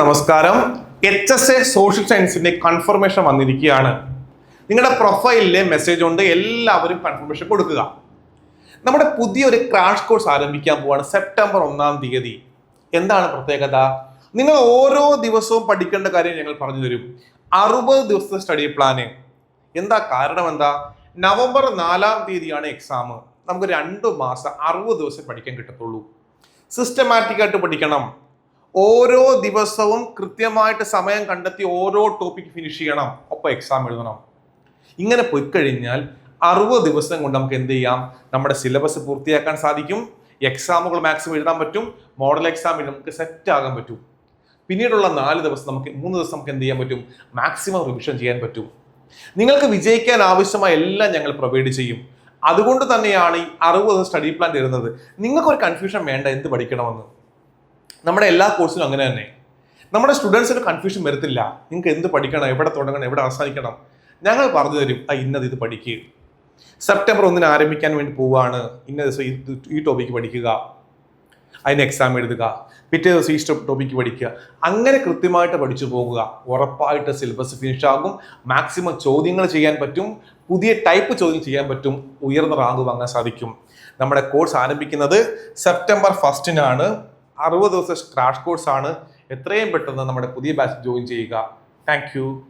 നമസ്കാരം. H S A social സയൻസിന്റെ confirmation വന്നിരിക്കുകയാണ്. നിങ്ങളുടെ പ്രൊഫൈലിലെ മെസ്സേജ് കൊണ്ട് എല്ലാവരും കൺഫർമേഷൻ കൊടുക്കുക. നമ്മുടെ പുതിയൊരു ക്രാഷ് കോഴ്സ് ആരംഭിക്കാൻ പോവാണ് സെപ്റ്റംബർ ഒന്നാം തീയതി. എന്താണ് പ്രത്യേകത? നിങ്ങൾ ഓരോ ദിവസവും പഠിക്കേണ്ട കാര്യം ഞങ്ങൾ പറഞ്ഞു തരും. അറുപത് ദിവസത്തെ സ്റ്റഡി പ്ലാന് എന്താ കാരണം എന്താ? നവംബർ നാലാം തീയതിയാണ് എക്സാം നമുക്ക് രണ്ട് മാസം അറുപത് ദിവസം പഠിക്കാൻ കിട്ടത്തുള്ളൂ. സിസ്റ്റമാറ്റിക് ആയിട്ട് പഠിക്കണം. ഓരോ ദിവസവും കൃത്യമായിട്ട് സമയം കണ്ടെത്തി ഓരോ ടോപ്പിക് ഫിനിഷ് ചെയ്യണം. ഒപ്പം എക്സാം എഴുതണം. ഇങ്ങനെ പോയി കഴിഞ്ഞാൽ അറുപത് ദിവസം കൊണ്ട് നമുക്ക് എന്ത് ചെയ്യാം? നമ്മുടെ സിലബസ് പൂർത്തിയാക്കാൻ സാധിക്കും. എക്സാമുകൾ മാക്സിമം എഴുതാൻ പറ്റും. മോഡൽ എക്സാമിൽ നമുക്ക് സെറ്റ് ആകാൻ പറ്റും. പിന്നീടുള്ള നാല് ദിവസം നമുക്ക് മൂന്ന് ദിവസം നമുക്ക് എന്ത് ചെയ്യാൻ പറ്റും? മാക്സിമം റിവിഷൻ ചെയ്യാൻ പറ്റും. നിങ്ങൾക്ക് വിജയിക്കാൻ ആവശ്യമായ എല്ലാം ഞങ്ങൾ പ്രൊവൈഡ് ചെയ്യും. അതുകൊണ്ട് തന്നെയാണ് ഈ അറുപത് സ്റ്റഡി പ്ലാൻ തരുന്നത്. നിങ്ങൾക്കൊരു കൺഫ്യൂഷൻ വേണ്ട എന്ത് പഠിക്കണമെന്ന്. നമ്മുടെ എല്ലാ കോഴ്സിനും അങ്ങനെ തന്നെ. നമ്മുടെ സ്റ്റുഡൻസിന് കൺഫ്യൂഷൻ വരത്തില്ല. നിങ്ങൾക്ക് എന്ത് പഠിക്കണം? എവിടെ തുടങ്ങണം? എവിടെ അവസാനിക്കണം? ഞങ്ങൾ പറഞ്ഞു തരും ആ ഇന്നത് ഇത് പഠിക്കുക സെപ്റ്റംബർ ഒന്നിന് ആരംഭിക്കാൻ വേണ്ടി പോവുകയാണ് ഇന്ന ദിവസം ഈ ടോപ്പിക്ക് പഠിക്കുക. അതിന് എക്സാം എഴുതുക. പിറ്റേ ദിവസം ഈ ടോപ്പിക്ക് പഠിക്കുക. അങ്ങനെ കൃത്യമായിട്ട് പഠിച്ചു പോകുക. ഉറപ്പായിട്ട് സിലബസ് ഫിനിഷ് ആകും. മാക്സിമം ചോദ്യങ്ങൾ ചെയ്യാൻ പറ്റും. പുതിയ ടൈപ്പ് ചോദ്യം ചെയ്യാൻ പറ്റും. ഉയർന്ന റാങ്ക് വാങ്ങാൻ സാധിക്കും. നമ്മുടെ കോഴ്സ് ആരംഭിക്കുന്നത് സെപ്റ്റംബർ ഫസ്റ്റിനാണ് അറുപത് ദിവസം ക്രാഷ് കോഴ്സാണ് എത്രയും പെട്ടെന്ന് നമ്മുടെ പുതിയ ബാച്ച് ജോയിൻ ചെയ്യുക. താങ്ക്